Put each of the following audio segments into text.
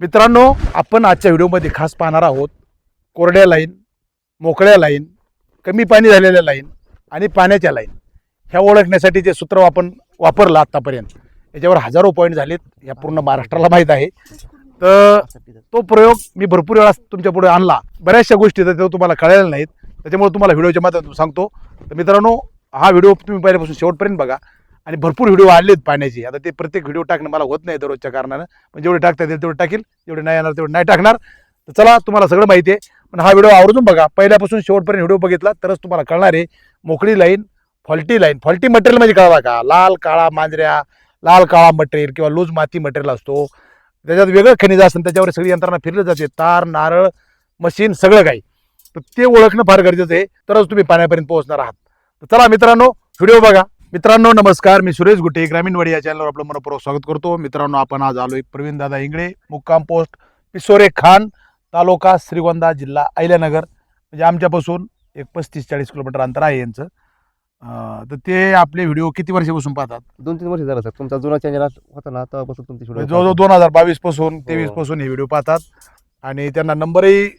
मित्रांनो आपण आजच्या व्हिडिओमध्ये खास पाहणार आहोत कोरड्या लाईन मोकळ्या लाईन कमी पाणी झालेल्या लाईन आणि पाण्याच्या लाईन. ह्या ओळखण्यासाठी जे सूत्र आपण वापरलं आत्तापर्यंत याच्यावर हजारो पॉईंट झालेत या पूर्ण महाराष्ट्राला माहीत आहे. तर तो प्रयोग मी भरपूर वेळा तुमच्यापुढे आणला. बऱ्याचशा गोष्टी तर तुम्हाला कळायला नाहीत. त्याच्यामुळे तुम्हाला व्हिडिओच्या माध्यमातून सांगतो. तर मित्रांनो हा व्हिडिओ तुम्ही पहिल्यापासून शेवटपर्यंत बघा. आणि भरपूर व्हिडिओ आणलेत पाण्याचे. आता ते प्रत्येक व्हिडिओ टाकणं मला होत नाही दररोजच्या कारणानं. पण जेवढे टाकता येतील तेवढे टाकील जेवढे नाही येणार तेवढे नाही टाकणार. तर चला तुम्हाला सगळं माहिती आहे. पण हा व्हिडिओ आवर्जून बघा. पहिल्यापासून शेवटपर्यंत व्हिडिओ बघितला तरच तुम्हाला कळणार आहे. मोकळी line faulty line. Faulty material म्हणजे कळवा का? लाल काळा मांजऱ्या लाल काळा मटेरियल किंवा लूज माती मटेरियल असतो. त्याच्यात वेगळं खनिज असतं त्याच्यावर सगळी यंत्रणा फिरली जाते. तार नारळ मशीन सगळं काही. तर ते ओळखणं फार गरजेचं आहे. तरच तुम्ही पाण्यापर्यंत पोहोचणार आहात. तर चला मित्रांनो व्हिडिओ बघा. मित्रांनो नमस्कार. मी सुरेश गुटे ग्रामीणवाडी या चॅनलवर आपलं मनपूर्वक स्वागत करतो. मित्रांनो आपण आज आलोय प्रवीण दादा इंगळे मुक्काम पोस्ट पिसोरे खान तालुका श्रीगोंदा जिल्हा अहिल्यानगर. म्हणजे आमच्यापासून एक पस्तीस चाळीस किलोमीटर अंतर आहे यांचं. अं, तर ते आपले व्हिडिओ किती वर्षापासून पाहतात? दोन तीन वर्ष झालं सर. तुमचा जुना चॅनल होता ना तेव्हापासून तुमची म्हणजे जवळजवळ दोन हजार बावीसपासून तेवीस हो. पासून हे व्हिडिओ पाहतात. आणि त्यांना नंबरही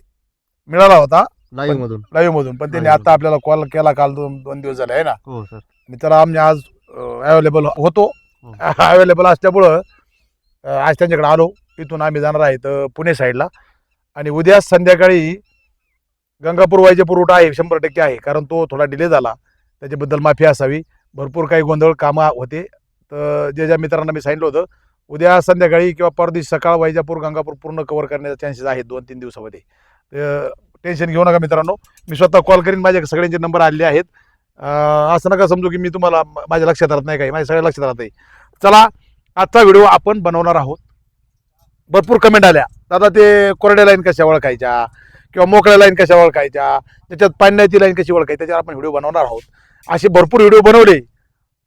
मिळाला होता. लाईव्ह मधून. लाईव्ह मधून. पण त्यांनी आता आपल्याला कॉल केला काल दोन दोन दिवस झाले आहे ना? हो सर. आणि त्याला आम्ही आज अवेलेबल होतो. अवेलेबल असल्यामुळं आज त्यांच्याकडे आलो. इथून आम्ही जाणार आहेत पुणे साईडला आणि उद्या संध्याकाळी गंगापूर वैजपूर रूट आहे शंभर टक्के आहे. कारण तो थोडा डिले झाला. त्याच्याबद्दल माफी असावी. भरपूर काही गोंधळ कामं होते. तर जे ज्या मित्रांना मी सांगितलं होतं उद्या संध्याकाळी किंवा परदिवशी सकाळ वैजापूर गंगापूर पूर्ण कव्हर करण्याचे चान्सेस आहेत दोन तीन दिवसामध्ये. टेन्शन घेऊ नका मित्रांनो. मी स्वतः कॉल करीन. माझ्या सगळ्यांचे नंबर आलेले आहेत. असं नका समजू की मी तुम्हाला माझ्या लक्षात राहत नाही काही माझ्या सगळ्या लक्षात राहत नाही चला आजचा व्हिडिओ आपण बनवणार आहोत. भरपूर कमेंट आल्या. दादा ते कोरड्या लाईन कशा ओळखायच्या? किंवा मोकळ्या लाईन कशा ओळखायच्या? त्याच्यात पाण्याची लाईन कशी ओळखायची? त्याच्यावर आपण व्हिडिओ बनवणार आहोत. असे भरपूर व्हिडिओ बनवले.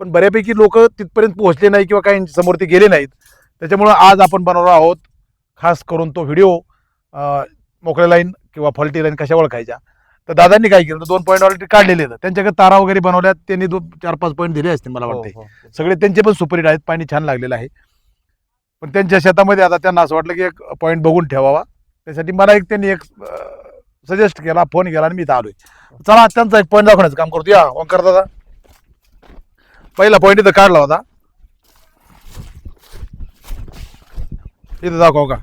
पण बऱ्यापैकी लोक तिथपर्यंत पोहोचले नाही किंवा काही समोर ते गेले नाहीत. त्याच्यामुळं आज आपण बनवणार आहोत खास करून तो व्हिडिओ मोकळ्या लाईन किंवा फॉल्टी लाईन कशा ओळखायच्या? तर दादांनी काय केलं? दोन पॉईंट ऑलरेडी काढलेले त्यांच्याकडे तारा वगैरे बनवल्यात. त्यांनी दोन चार पाच पॉईंट दिले असतील मला हो, वाटते हो. सगळे त्यांचे पण सुपरहिट आहेत. पाणी छान लागलेलं आहे. पण त्यांच्या शेतामध्ये आता त्यांना असं वाटलं की एक पॉईंट बघून ठेवावा. त्यासाठी मला एक त्यांनी एक सजेस्ट केला फोन केला आणि मी इथं आलोय. चला त्यांचा एक पॉईंट दाखवण्याचं काम करतो या ओंकार दादा. पहिला पॉईंट इथं काढला होता. इथं दाखव का?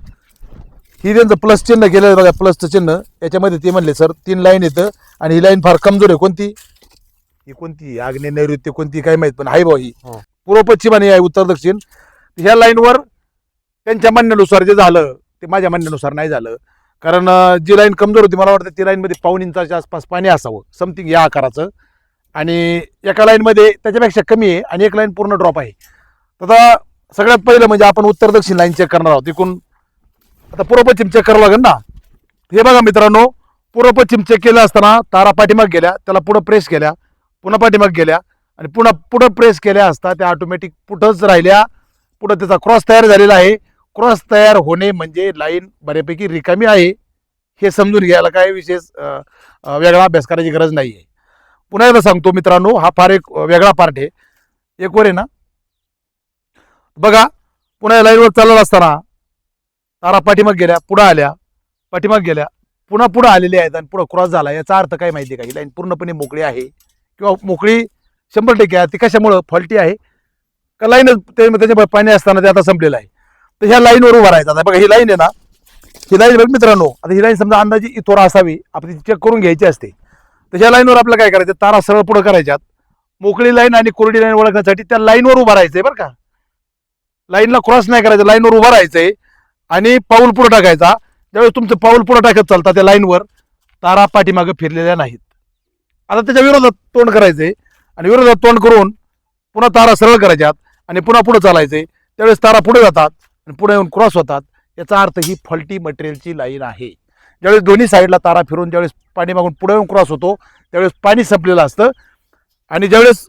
ही त्यांचं प्लस चिन्ह केलं बघा प्लसचं चिन्ह. याच्यामध्ये ते म्हणले सर तीन लाईन येतं आणि ही लाईन फार कमजोर आहे. कोणती? ही कोणती? आग्नेय नैऋत्य कोणती काय माहीत पण आहे भाऊ ही. हो. पूर्व पश्चिम आणि आहे उत्तर दक्षिण. ह्या लाईनवर त्यांच्या म्हणण्यानुसार जे झालं ते माझ्या म्हणण्यानुसार नाही झालं. कारण जी लाईन कमजोर होती मला वाटतं ती लाईनमध्ये पाऊन इंचाच्या आसपास पाणी असावं. समथिंग या आकाराचं. आणि एका लाईनमध्ये त्याच्यापेक्षा कमी आहे आणि एक लाईन पूर्ण ड्रॉप आहे. तर सगळ्यात पहिलं म्हणजे आपण उत्तर दक्षिण लाईन चेक करणार आहोत. एकूण आता पूर्वपश्चिम चेक करावं लागेल ना? हे बघा मित्रांनो पूर्वपश्चिम चेक केलं असताना तारा पाठीमाग गेल्या त्याला पुढं प्रेस केल्या पुन्हा पाठीमाग गेल्या आणि पुन्हा पुढं प्रेस केल्या असता त्या ऑटोमॅटिक पुढंच राहिल्या. पुढं त्याचा क्रॉस तयार झालेला आहे. क्रॉस तयार होणे म्हणजे लाईन बऱ्यापैकी रिकामी आहे. हे समजून घ्यायला काय विशेष वेगळा अभ्यास करायची गरज नाही आहे पुन्हा एकदा सांगतो मित्रांनो हा फार एक वेगळा पार्ट आहे. एक वर आहे ना? बघा पुन्हा लाईनवर चालत असताना तारा पाठीमाग गेल्या पुढं आल्या पाठीमाग गेल्या पुन्हा पुढं आलेल्या आहेत आणि पुढं क्रॉस झाला. याचा अर्थ काय माहिती आहे का? ही लाईन पूर्णपणे मोकळी आहे. किंवा मोकळी शंभर टक्के आहे. ती कशामुळं? फॉल्टी आहे. का लाईन ते त्याच्यामुळे पाणी असताना ते आता संपलेलं आहे. तर ह्या लाईनवर उभा राहायचा. आता बघा ही लाईन आहे ना ही लाईन बघ मित्रांनो. आता ही लाईन समजा अंदाजे इथोरा असावी. आपण चेक करून घ्यायची असते. तर ह्या लाईनवर आपल्याला काय करायचं? तारा सरळ पुढं करायच्यात. मोकळी लाईन आणि कोरडी लाईन ओळखण्यासाठी त्या लाईनवर उभा राहायचंय बरं का. लाईनला क्रॉस नाही करायचं. लाईनवर उभा राहायचंय. आणि पाऊल पुढं टाकायचा. ज्यावेळेस तुमचं पाऊल पुढं टाकत चालता त्या लाईनवर तारा पाठीमागं फिरलेल्या नाहीत. आता त्याच्या विरोधात तोंड करायचे आणि विरोधात तोंड करून पुन्हा तारा सरळ करायच्यात आणि पुन्हा पुढे चालायचे त्यावेळेस तारा पुढे जातात आणि पुढे येऊन क्रॉस होतात. याचा अर्थ ही फॉल्टी मटेरियलची लाईन आहे. ज्यावेळेस दोन्ही साईडला तारा फिरून ज्यावेळेस पाणी मागून पुढे येऊन क्रॉस होतो त्यावेळेस पाणी संपलेलं असतं. आणि ज्यावेळेस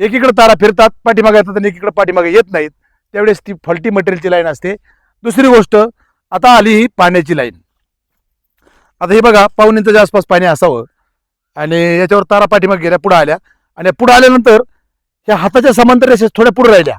एकीकडे तारा फिरतात पाठीमागे येतात आणि एकीकडे पाठीमागे येत नाहीत त्यावेळेस ती फॉल्टी मटेरियलची लाईन असते. दुसरी गोष्ट आता आली ही पाण्याची लाईन. आता हे बघा पाऊन इंचाच्या आसपास पाणी असावं. आणि याच्यावर तारा पाठीमाग गेल्या पुढे आल्या. आणि पुढे आल्यानंतर ह्या हाताच्या समांतर रेषेस थोड्या पुढे राहिल्या.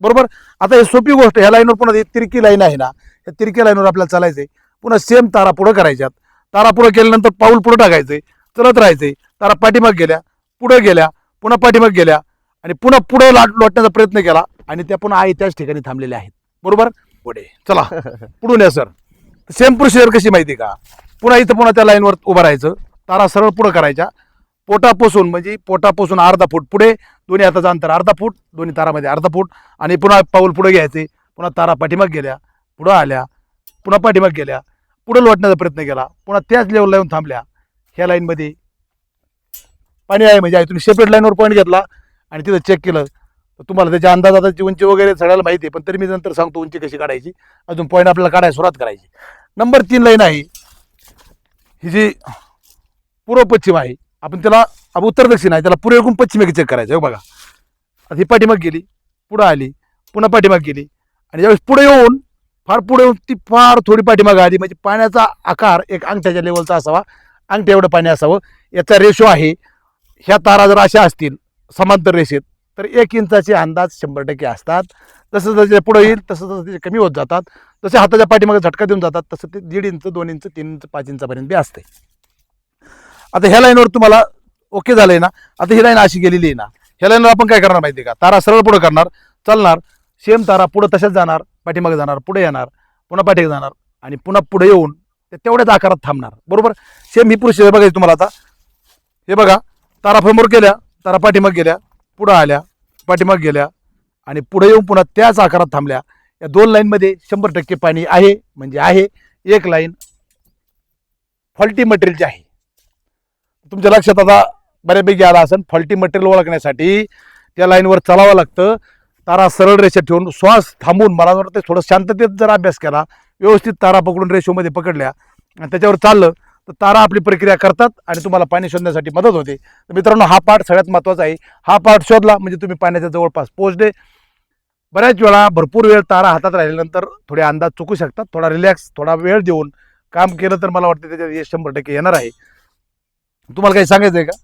बरोबर? आता हे सोपी गोष्ट ह्या लाईनवर पुन्हा तिरकी लाईन आहे ना या तिरकी लाईनवर आपल्याला चालायचंय. पुन्हा सेम तारा पुढं करायच्यात. तारा पुढं केल्यानंतर पाऊल पुढं टाकायचंय चलत राहायचंय. तारा पाठीमाग गेल्या पुढं गेल्या पुन्हा पाठीमाग गेल्या. आणि पुन्हा पुढं लाट लोटण्याचा प्रयत्न केला. आणि त्या पुन्हा आहे त्याच ठिकाणी थांबलेल्या आहेत. बरोबर? पुढे. चला पुढून या सर. सेम प्रोसिजर कशी माहिती का? पुन्हा इथं पुन्हा त्या लाईनवर उभं राहायचं. तारा सरळ पुढं करायच्या. पोटापासून म्हणजे पोटापासून अर्धा फूट पुढे दोन्ही हाताचं अंतर अर्धा फूट दोन्ही तारामध्ये अर्धा फूट. आणि पुन्हा पाऊल पुढे घ्यायचे. पुन्हा तारा पाठीमाग गेल्या पुढं आल्या पुन्हा पाठीमाग गेल्या पुढं लोटण्याचा प्रयत्न केला. पुन्हा त्याच लेवलला येऊन थांबल्या. ह्या लाईनमध्ये पाणी आहे म्हणजे आहे तुम्ही सेपरेट लाईनवर पॉईंट घेतला आणि तिथं चेक केलं. तर तुम्हाला त्याच्या अंदाजाची उंची वगैरे सगळ्याला माहिती आहे पण तरी मी नंतर सांगतो उंची कशी काढायची. अजून पॉईंट आपल्याला काढायला सुरुवात करायची. नंबर तीन लाईन आहे. ही जी पूर्व पश्चिम आहे आपण त्याला अब उत्तर दक्षिण आहे त्याला पूर्वेकडून पश्चिमेकडे चेक करायचं आहे, हो बघा. आता ही पाठीमाग गेली पुढं आली पुन्हा पाठीमाग गेली. आणि ज्यावेळेस पुढे येऊन फार पुढे येऊन ती फार थोडी पाठीमाग आली म्हणजे पाण्याचा आकार एक अंगठ्याच्या लेवलचा असावा. अंगठ्या एवढं पाणी असावं. याचा रेशो आहे ह्या तारा जर अशा असतील समांतर रेषेत तर एक इंचाचे अंदाज शंभर टक्के असतात. तसं जसे पुढं येईल तसं तसं ते कमी होत जातात. जसे हाताच्या पाठीमागे झटका देऊन जातात तसं ते दीड इंच दोन इंच तीन इंच पाच इंचापर्यंत बी असते. आता ह्या लाईनवर तुम्हाला ओके झालंय ना? आता ही लाईन अशी गेलेली आहे ना? ह्या लाईनवर आपण काय करणार माहिती आहे का? तारा सरळ पुढं करणार चालणार. सेम तारा पुढं तशाच जाणार पाठीमागे जाणार पुढे येणार पुन्हा पाठीमागे जाणार आणि पुन्हा पुढे येऊन ते तेवढ्याच आकारात थांबणार. बरोबर? सेम ही पुरुष बघायची तुम्हाला आता. हे बघा तारा फमोर गेल्या तारा पाठीमाग गेल्या. पुढं आल्या पाठीमाग गेल्या आणि पुढे येऊन पुन्हा त्याच आकारात थांबल्या. या दोन लाईनमध्ये शंभर टक्के पाणी आहे म्हणजे आहे. एक लाईन फॉल्टी मटेरियलची आहे. तुमच्या लक्षात आता बऱ्यापैकी आला असेल फॉल्टी मटेरियल ओळखण्यासाठी त्या लाईनवर चालावं लागतं. तारा सरळ रेषा ठेवून श्वास थांबून मला वाटतं थोडं शांततेत जर अभ्यास केला व्यवस्थित तारा पकडून रेशोमध्ये पकडल्या आणि त्याच्यावर चाललं तर तारा आपली प्रक्रिया करतात आणि तुम्हाला पाणी शोधण्यासाठी मदत होते. तर मित्रांनो हा पार्ट सगळ्यात महत्त्वाचा आहे. हा पार्ट शोधला म्हणजे तुम्ही पाण्याच्या जवळपास पोहोचले. बऱ्याच वेळा भरपूर वेळ तारा हातात राहिल्यानंतर थोडे अंदाज चुकू शकतात. थोडा रिलॅक्स थोडा वेळ देऊन काम केलं तर मला वाटतं त्याच्यात यश शंभर टक्के येणार आहे. तुम्हाला काही सांगायचं आहे का?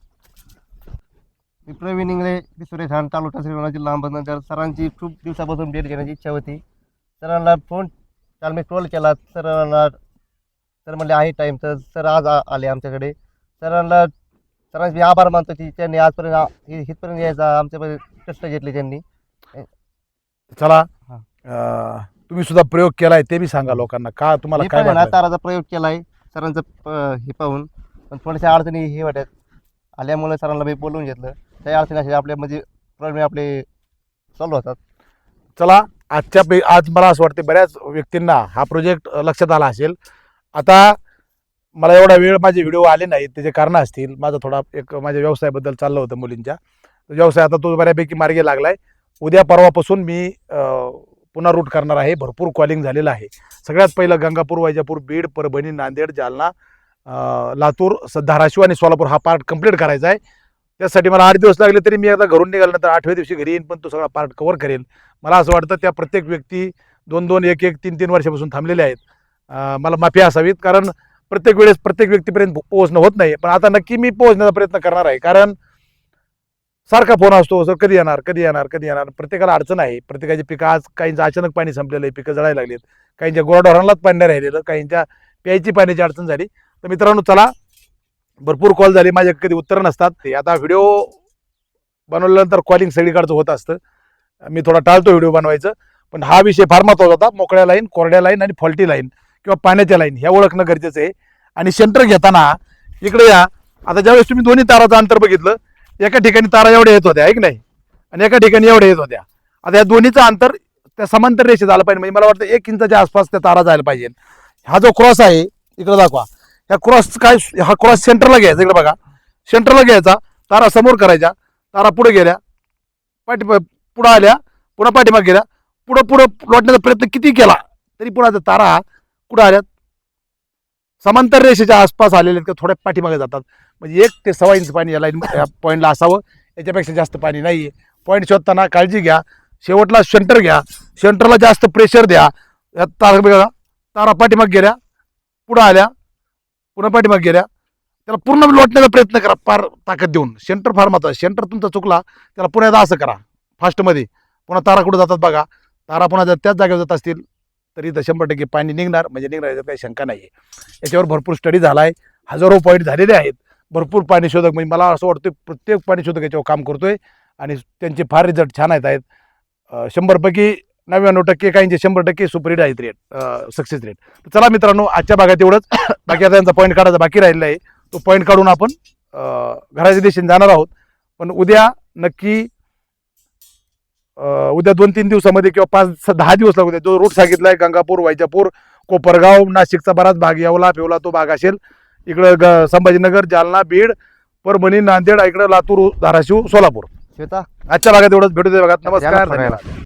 मी प्रवीण इंगळे मी सुरेश हान तालुका श्रीगोंदा जिल्हा अहमदनगर सरांची खूप दिवसापासून भेट घेण्याची इच्छा होती. सरांना फोन काल मी कॉल केला. सरांना सर म्हणले आहे टाईम तर सर आज आ- आले आमच्याकडे. सरांना सरांचे मी आभार मानतो की त्यांनी आजपर्यंत आ- इ- इथपर्यंत यायचा आमच्यापर्यंत कष्ट घेतले त्यांनी. चला हा. अं, तुम्ही सुद्धा प्रयोग केलाय ते बी सांगा लोकांना. का तुम्हाला मी काय पण आहे ना वाटलं? ताराचा प्रयोग केला आहे सरांचं प- हे पाहून. पण थोड्याशा अडचणी हे वाटत आल्यामुळे सरांना मी बोलवून घेतलं. त्या अडचणी असे आपले म्हणजे प्रॉब्लेम आपले सॉल्व्ह होतात. चला आजच्या पे आज मला असं वाटतं बऱ्याच व्यक्तींना हा प्रोजेक्ट लक्षात आला असेल. आता मला एवढा वेळ माझे व्हिडिओ आले नाहीत त्याचे कारणं असतील. माझा थोडा एक माझ्या व्यवसायाबद्दल चाललं होतं मुलींच्या. व्यवसाय आता तो बऱ्यापैकी मार्गी आहे उद्या परवापासून मी पुन्हा रूट करणार आहे. भरपूर कॉलिंग झालेलं आहे. सगळ्यात पहिलं गंगापूर वैजापूर बीड परभणी नांदेड जालना लातूर धाराशिव आणि सोलापूर हा पार्ट कंप्लीट करायचा आहे. त्यासाठी मला आठ दिवस लागले तरी मी आता घरून निघाल्यानंतर आठव्या दिवशी घरी येईन पण तो सगळा पार्ट कव्हर करेल. मला असं वाटतं त्या प्रत्येक व्यक्ती दोन दोन एक एक तीन तीन वर्षापासून थांबलेले आहेत. मला माफी असावीत कारण प्रत्येक वेळेस प्रत्येक व्यक्तीपर्यंत पो- पोहोचणं होत नाही. पण आता नक्की मी पोहोचण्याचा प्रयत्न करणार आहे कारण सारखा फोन असतो सर कधी येणार कधी येणार कधी येणार? प्रत्येकाला अडचण आहे. प्रत्येकाची पिकं आज काहींचं अचानक पाणी संपलेलं आहे पिकं जळायला लागलीत. काहींच्या गोराढोरांनाच पाणी नाही राहिलेलं काहींच्या प्यायची पाण्याची अडचण झाली. तर मित्रांनो चला भरपूर कॉल झाले. माझ्या कधी उत्तर नसतात. ते आता व्हिडिओ बनवल्यानंतर कॉलिंग सगळीकडचं होत असतं. मी थोडा टाळतो व्हिडिओ बनवायचं. पण हा विषय फार महत्त्वाचा होता. मोकळ्या लाईन कोरड्या लाईन आणि फॉल्टी लाईन. किंवा पाण्याच्या लाईन ह्या ओळखणं गरजेचं आहे. आणि सेंटर घेताना इकडे या. आता ज्यावेळेस तुम्ही दोन्ही ताराचं अंतर बघितलं एका ठिकाणी तारा एवढ्या येत होत्या ऐक नाही आणि एका ठिकाणी एवढ्या येत होत्या. आता या दोन्हीचं अंतर त्या समांतर रेषेत आलं पाहिजे. म्हणजे मला वाटतं एक इंचाच्या आसपास त्या तारा जायला पाहिजे. हा जो क्रॉस आहे इकडे दाखवा. ह्या क्रॉस काय हा क्रॉस सेंटरला घ्यायचा इकडे बघा. सेंटरला घ्यायचा. तारा समोर करायच्या. तारा पुढे गेल्या. पाठी पुढं आल्या. पुन्हा पाठीमाग गेल्या. पुढं पुढं लोटण्याचा प्रयत्न किती केला तरी पुन्हा तारा कुठं आल्यात? समांतर रेषेच्या आसपास आलेले आहेत का? थोड्या पाठीमागे जातात. म्हणजे एक ते सव्वा इंच पाणी या लाईन या पॉईंटला असावं. याच्यापेक्षा जास्त पाणी नाही आहे पॉईंट शोधताना काळजी घ्या. शेवटला सेंटर घ्या. सेंटरला जास्त प्रेशर द्या. या तारा बघा तारा पाठीमाग गेल्या. पुढं आल्या. पुन्हा पाठीमाग गेल्या. त्याला पूर्ण लोटण्याचा प्रयत्न करा. फार ताकद देऊन. सेंटर फार महत्वाचं सेंटर तुमचा चुकला त्याला पुन्हा एकदा असं करा. फास्टमध्ये पुन्हा तारा कुठं जातात बघा. तारा पुन्हा जर त्याच जागेवर जात असतील तर इथं शंभर टक्के पाणी निघणार म्हणजे निघणार याच्यात काही शंका नाही आहे याच्यावर भरपूर स्टडी झाला आहे हजारो पॉईंट झालेले आहेत. भरपूर पाणी शोधक म्हणजे मला असं वाटतं प्रत्येक पाणी शोधक याच्यावर काम करतो आहे आणि त्यांचे फार रिझल्ट छान आहेत आहेत. शंभरपैकी नव्याण्णव टक्के काहींचे म्हणजे शंभर टक्के सुपरिट आहेत रेट सक्सेस रेट चला मित्रांनो आजच्या भागात एवढंच. बाकी आता त्यांचा पॉईंट काढायचा बाकी राहिलेला आहे. तो पॉईंट काढून आपण घराच्या दिशेने जाणार आहोत. पण उद्या नक्की उद्या दोन तीन दिवसामध्ये किंवा पाच दहा दिवस लागू द्या जो रूट सांगितलाय गंगापूर वैजापूर कोपरगाव नाशिकचा बराच भाग येवला फेवला तो भाग असेल. इकडं ग संभाजीनगर जालना बीड परभणी नांदेड इकडं लातूर धाराशिव सोलापूर. श्वेता. आजच्या भागात एवढंच. भेटू दे भागात. नमस्कार. धन्यवाद.